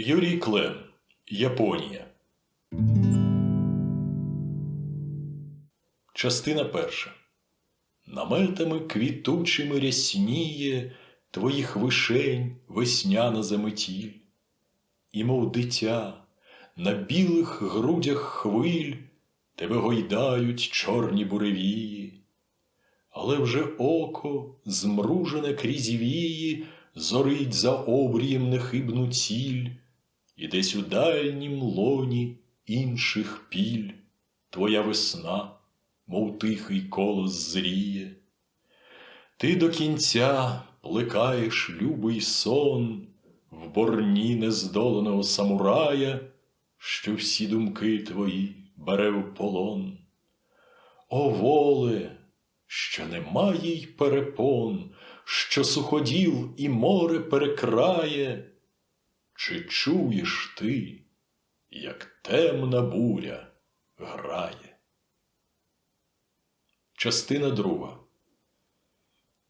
Юрій Клен, Японія. Частина перша. Наметами квітучими рясніє Твоїх вишень весняна заметіль. І, мов дитя, на білих грудях хвиль Тебе гойдають чорні буревії. Але вже око, змружене крізь вії, зорить за обрієм нехибну ціль, і десь у дальнім лоні інших піль твоя весна, мов тихий колос зріє. Ти до кінця плекаєш любий сон в борні нездоланого самурая, що всі думки твої бере в полон. О, воле, що немає й перепон, що суходіл і море перекрає, чи чуєш ти, як темна буря грає? Частина друга.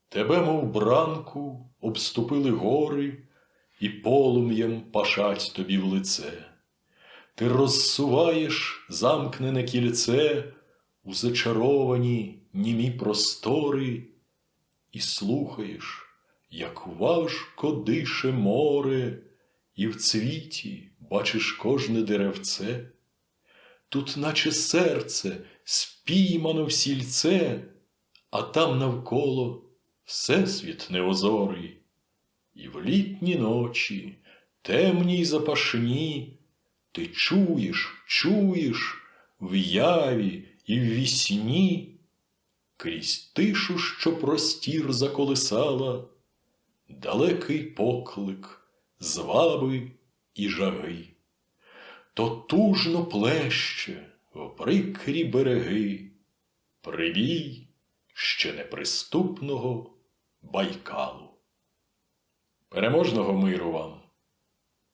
Тебе, мов бранку, обступили гори, і полум'ям пашать тобі в лице. Ти розсуваєш замкнене кільце у зачаровані німі простори, і слухаєш, як важко дише море, і в цвіті бачиш кожне деревце. Тут, наче серце, спіймано в сільце, а там навколо всесвіт неозорий. І в літні ночі, темні й запашні, ти чуєш, чуєш в яві і в вісні, крізь тишу, що простір заколисала, далекий поклик зваби і жаги, то тужно плеще в прикрі береги, прибій ще неприступного Байкалу. Переможного миру вам!